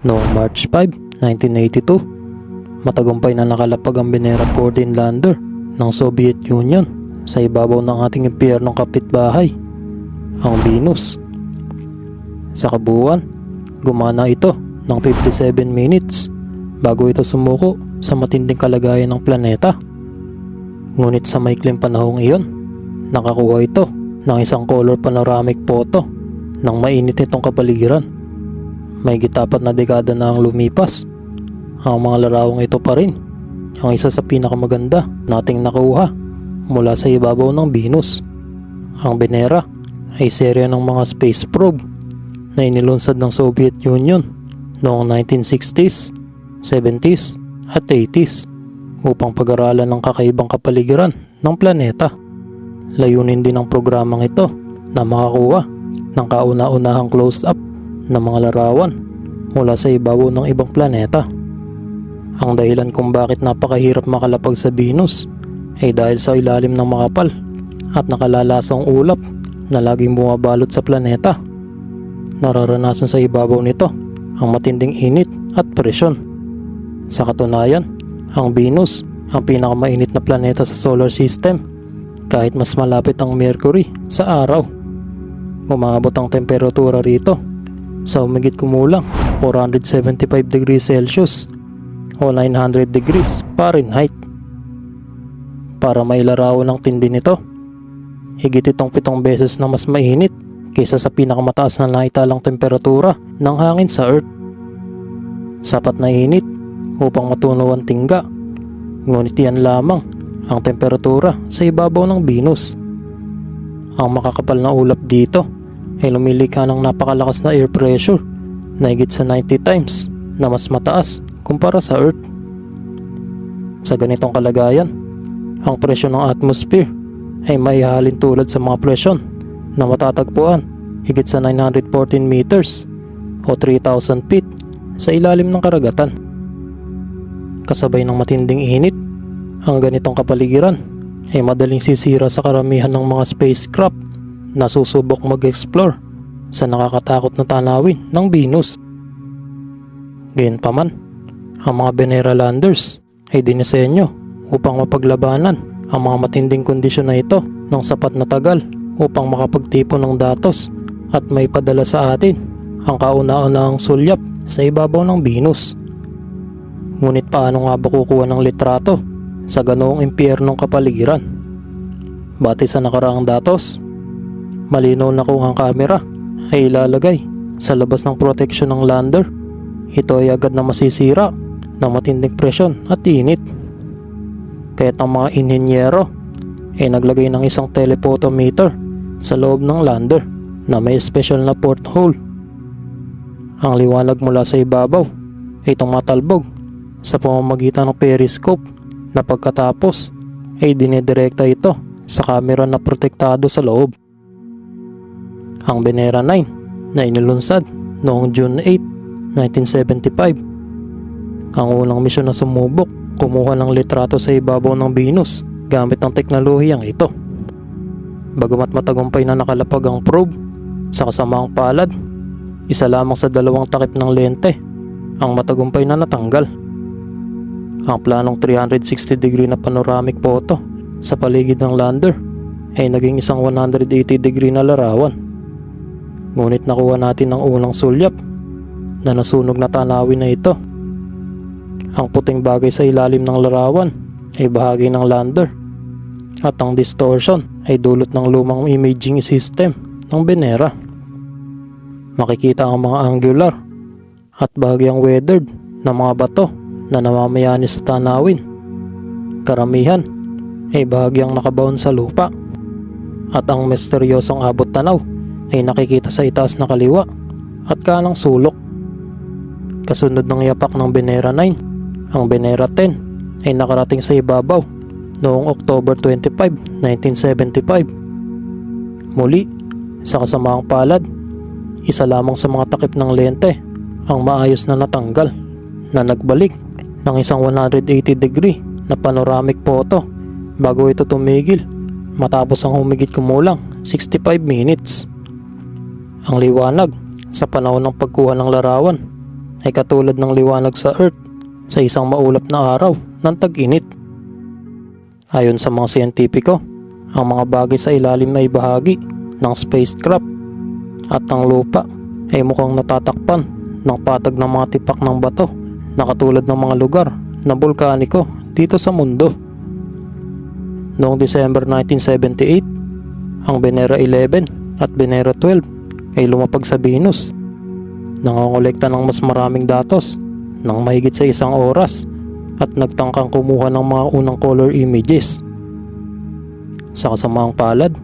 Noong March 5, 1982, matagumpay na nakalapag ang Venera 14 lander ng Soviet Union sa ibabaw ng ating impyernong kapitbahay, ang Venus. Sa kabuuan, gumana ito ng 57 minutes bago ito sumuko sa matinding kalagayan ng planeta. Ngunit sa maikling panahong iyon, nakakuha ito ng isang color panoramic photo ng mainit itong kapaligiran. May gitapat na dekada na ang lumipas. Ang mga larawang ito pa rin ang isa sa pinakamaganda nating nakuha mula sa ibabaw ng Venus. Ang Venera ay serya ng mga space probe na inilunsad ng Soviet Union noong 1960s, 70s at 80s upang pag-aralan ng kakaibang kapaligiran ng planeta. Layunin din ng programang ito na makakuha ng kauna-unahang close-up ng mga larawan mula sa ibabaw ng ibang planeta. Ang dahilan kung bakit napakahirap makalapag sa Venus ay dahil sa ilalim ng makapal at nakalalasang ulap na laging bumabalot sa planeta. Nararanasan sa ibabaw nito ang matinding init at presyon. Sa katunayan, ang Venus ang pinakamainit na planeta sa solar system kahit mas malapit ang Mercury sa araw. Umabot ang temperatura rito sa umigit kumulang 475 degrees Celsius o 900 degrees Fahrenheit. Para mailarawan ang tindi nito, higit itong pitong beses na mas mainit kaysa sa pinakamataas na naitalang temperatura ng hangin sa Earth. Sapat na init upang matunaw ang tingga, ngunit yan lamang ang temperatura sa ibabaw ng Venus. Ang makakapal na ulap dito ay lumilika ng napakalakas na air pressure na higit sa 90 times na mas mataas kumpara sa Earth. Sa ganitong kalagayan, ang presyon ng atmosphere ay maihalin tulad sa mga presyon na matatagpuan higit sa 914 meters o 3,000 feet sa ilalim ng karagatan. Kasabay ng matinding init, ang ganitong kapaligiran ay madaling sisira sa karamihan ng mga spacecraft na susubok mag-explore sa nakakatakot na tanawin ng Venus. Gayunpaman, ang mga Venera landers ay dinisenyo upang mapaglabanan ang mga matinding kondisyon na ito ng sapat na tagal upang makapagtipon ng datos at may padala sa atin ang kauna-unahang sulyap sa ibabaw ng Venus. Ngunit paano nga ba kukuha ng litrato sa ganoong impyernong kapaligiran? Batay sa nakaraang datos, malinaw na kung ang kamera ay ilalagay sa labas ng proteksyon ng lander. Ito ay agad na masisira ng matinding presyon at init. Kaya't ang mga inhenyero ay naglagay ng isang telephotometer sa loob ng lander na may special na porthole. Ang liwanag mula sa ibabaw ay tumatalbog sa pamamagitan ng periscope na pagkatapos ay dinedirekta ito sa kamera na protektado sa loob. Ang Venera 9 na inilunsad noong June 8, 1975. Ang unang misyon na sumubok kumuha ng litrato sa ibabaw ng Venus gamit ang teknolohiyang ito. Bagamat matagumpay na nakalapag ang probe sa kasamaang palad, isa lamang sa dalawang takip ng lente ang matagumpay na natanggal. Ang planong 360 degree na panoramic photo sa paligid ng lander ay naging isang 180 degree na larawan. Ngunit nakuha natin ang unang sulyap na nasunog na tanawin na ito. Ang puting bagay sa ilalim ng larawan ay bahagi ng lander at ang distortion ay dulot ng lumang imaging system ng Venera. Makikita ang mga angular at bahagyang weathered na mga bato na namamayani sa tanawin. Karamihan ay bahagyang nakabaon sa lupa at ang misteryosong abot tanaw ay nakikita sa itaas na kaliwa at kanang sulok. Kasunod ng yapak ng Venera 9, ang Venera 10 ay nakarating sa ibabaw noong October 25, 1975. Muli, sa kasamaang palad, isa lamang sa mga takip ng lente ang maayos na natanggal na nagbalik ng isang 180 degree na panoramic photo bago ito tumigil matapos ang humigit kumulang 65 minutes. Ang liwanag sa panahon ng pagkuha ng larawan ay katulad ng liwanag sa Earth sa isang maulap na araw ng tag-init. Ayon sa mga siyentipiko, ang mga bagay sa ilalim ay bahagi ng spacecraft at ng lupa ay mukhang natatakpan ng patag ng mga tipak ng bato na katulad ng mga lugar na bulkaniko dito sa mundo. Noong December 1978, ang Venera 11 at Venera 12 ay lumapag sa Venus. Nangongolekta ng mas maraming datos ng mahigit sa isang oras at nagtangkang kumuha ng mga unang color images. Sa kasamaang palad,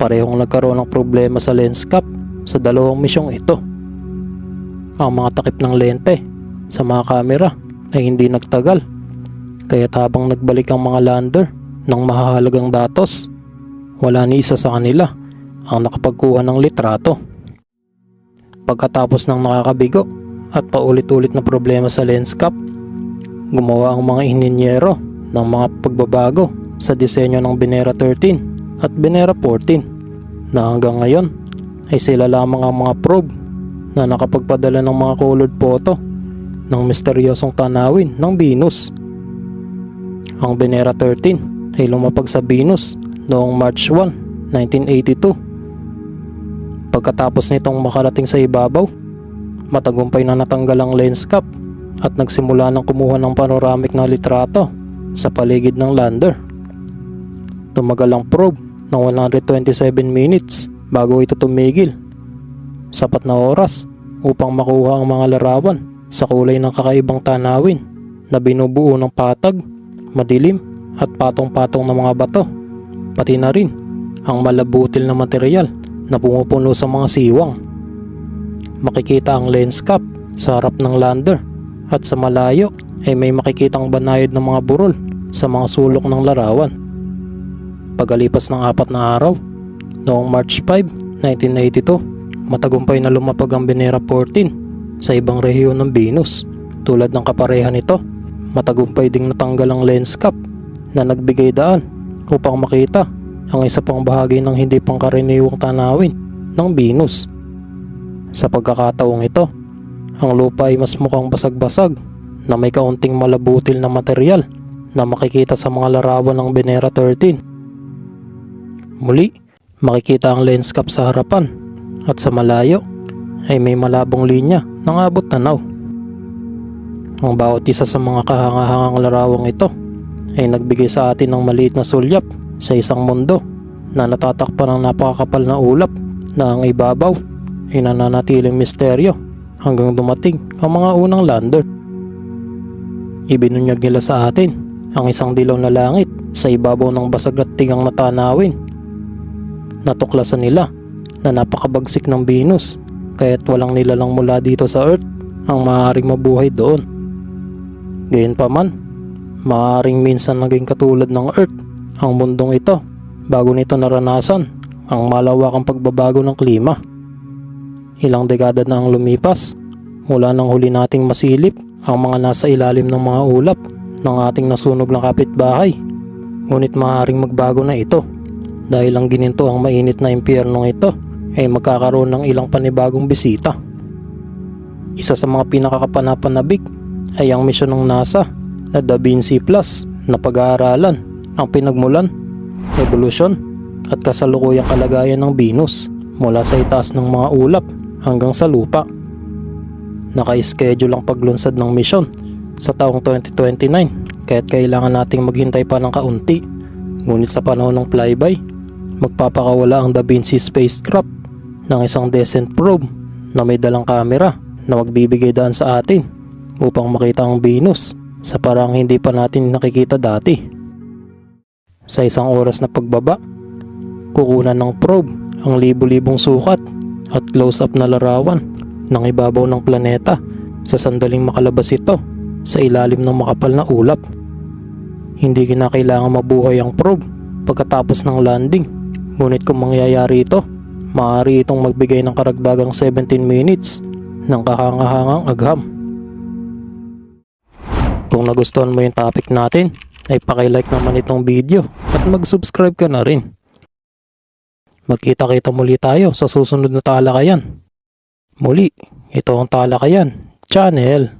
parehong nagkaroon ng problema sa lens cap sa dalawang misyong ito. Ang mga takip ng lente sa mga kamera ay hindi nagtagal kaya't habang nagbalik ang mga lander ng mahahalagang datos, wala ni isa sa kanila ang nakapagkuha ng litrato. Pagkatapos ng nakakabigo at paulit-ulit na problema sa lens cap, gumawa ang mga ininyero ng mga pagbabago sa disenyo ng Venera 13 at Venera 14 na hanggang ngayon ay sila lamang ang mga probe na nakapagpadala ng mga colored photo ng misteryosong tanawin ng Venus. Ang Venera 13 ay lumapag sa Venus noong March 1, 1982 Pagkatapos nitong makarating sa ibabaw, matagumpay na natanggal ang lens cap at nagsimula ng kumuha ng panoramic na litrato sa paligid ng lander. Tumagal ang probe ng 127 minutes bago ito tumigil. Sapat na oras upang makuha ang mga larawan sa kulay ng kakaibang tanawin na binubuo ng patag, madilim at patong-patong na mga bato. Pati na rin ang malabutil na material na pumupuno sa mga siwang. Makikita ang lens cap sa harap ng lander at sa malayo ay may makikitang banayad ng mga burol sa mga sulok ng larawan. Pagalipas ng apat na araw, noong March 5, 1982, matagumpay na lumapag ang Venera 14 sa ibang rehiyon ng Venus. Tulad ng kapareha nito, matagumpay ding natanggal ang lens cap na nagbigay daan upang makita ang isa pang bahagi ng hindi pangkaraniwang tanawin ng Venus. Sa pagkakataong ito, ang lupa ay mas mukhang basag-basag na may kaunting malabutil na material na makikita sa mga larawan ng Venera 13. Muli, makikita ang lens cap sa harapan at sa malayo ay may malabong linya ng abot tanaw. Ang bawat isa sa mga kahangahangang larawang ito ay nagbigay sa atin ng maliit na sulyap sa isang mundo na natatakpan ng napakakapal na ulap na ang ibabaw ay nananatiling misteryo hanggang dumating ang mga unang lander. Ibinunyag nila sa atin ang isang dilaw na langit sa ibabaw ng basag at tigang na tanawin. Natuklasan nila na napakabagsik ng Venus kaya't walang nilalang mula dito sa Earth ang maaaring mabuhay doon. Gayunpaman, maaaring minsan naging katulad ng Earth ang mundong ito bago nito naranasan ang malawakang pagbabago ng klima. Ilang dekada na ang lumipas mula nang huli nating masilip ang mga nasa ilalim ng mga ulap ng ating nasunog na kapitbahay. Ngunit maaaring magbago na ito dahil ang gininto ang mainit na impyernong ito ay magkakaroon ng ilang panibagong bisita. Isa sa mga pinakakapanapanabik ay ang misyon ng NASA na Da Vinci Plus na pag-aaralan ang pinagmulan, evolusyon at kasalukuyang kalagayan ng Venus mula sa itaas ng mga ulap hanggang sa lupa. Naka-schedule ang paglunsad ng misyon sa taong 2029 kaya't kailangan nating maghintay pa ng kaunti. Ngunit sa panahon ng flyby, magpapakawala ang Da Vinci spacecraft ng isang descent probe na may dalang kamera na magbibigay daan sa atin upang makita ang Venus sa parang hindi pa natin nakikita dati. Sa isang oras na pagbaba, kukunan ng probe ang libu-libong sukat at close-up na larawan ng ibabaw ng planeta sa sandaling makalabas ito sa ilalim ng makapal na ulap. Hindi kinakailangan mabuhay ang probe pagkatapos ng landing. Ngunit kung mangyayari ito, maaari itong magbigay ng karagdagang 17 minutes ng kahangahangang agham. Kung nagustuhan mo yung topic natin, ay pakilike naman itong video at mag-subscribe ka na rin. Magkita-kita muli tayo sa susunod na talakayan. Muli, ito ang talakayan. channel.